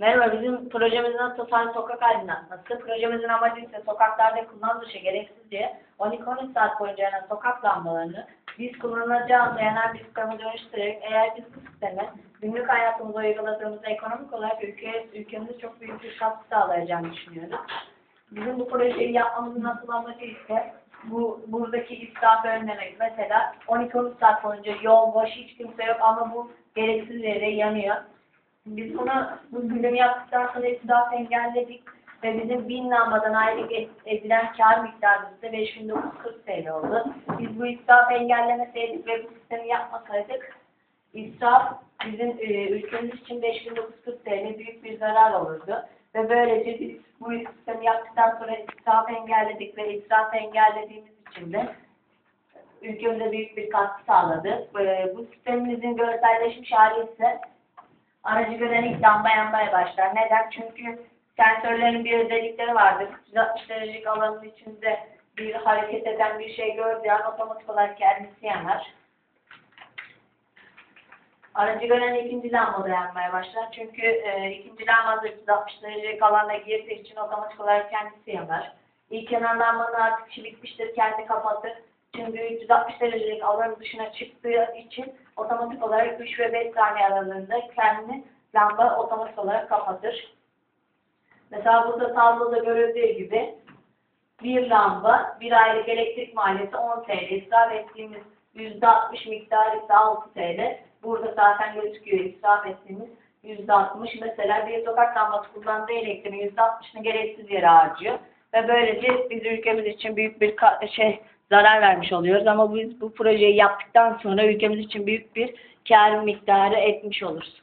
Merhaba, bizim projemizin adı Total Sokak Aydınlatması. Projemizin amacı ise sokaklarda kullanım dışı gereksizce 12-13 saat boyunca yanan sokak lambalarını biz kullanacağımız yanan bir sisteme dönüştürerek eğer biz bu sisteme günlük hayatımıza uyguladığımızda ekonomik olarak ülke, ülkemize çok büyük bir katkı sağlayacağını düşünüyoruz. Bizim bu projeyi yapmamızın asıl amacı ise bu buradaki israfı önlemek. Mesela 12-13 saat boyunca yol boş, hiç kimse yok ama bu gereksiz yere yanıyor. Biz bunu bu bölüm yaptıktan sonra israfı engelledik ve bizim bin lambadan aylık ed- edilen kar miktarımız da 5940 TL oldu. Biz bu israfı engellemeseydik ve bu sistemi yapmasaydık israf bizim e, ülkemiz için 5940 TL büyük bir zarar olurdu. Ve böylece biz bu sistemi yaptıktan sonra israfı engelledik ve israfı engellediğimiz için de ülkemize büyük bir katkı sağladı. E, bu sistemimizin görselleşmiş hali ise aracı gören ilk lamba yanmaya başlar. Neden? Çünkü sensörlerin bir özellikleri vardır. 360 derecelik alanın içinde bir hareket eden bir şey gördüğü an otomatik olarak kendisi yanar. Aracı gören ikinci lamba da yanmaya başlar. Çünkü e, ikinci lamba da 360 derecelik alana girdiği için otomatik olarak kendisi yanar. İlk yanan lambanın artık işi bitmiştir, kendi kapatır. Çünkü 360 derecelik alanın dışına çıktığı için otomatik olarak 3 ve 5 saniye aralığında kendini lamba otomatik olarak kapatır. Mesela burada tabloda görüldüğü gibi bir lamba, bir aylık elektrik maliyeti 10 TL. İsraf ettiğimiz %60 miktarı ise 6 TL. Burada zaten gözüküyor israf ettiğimiz %60. Mesela bir sokak lambası kullandığı elektriğin %60'ını gereksiz yere harcıyor. Ve böylece biz ülkemiz için büyük bir şey zarar vermiş oluyoruz. Ama biz bu projeyi yaptıktan sonra ülkemiz için büyük bir kar miktarı etmiş oluruz.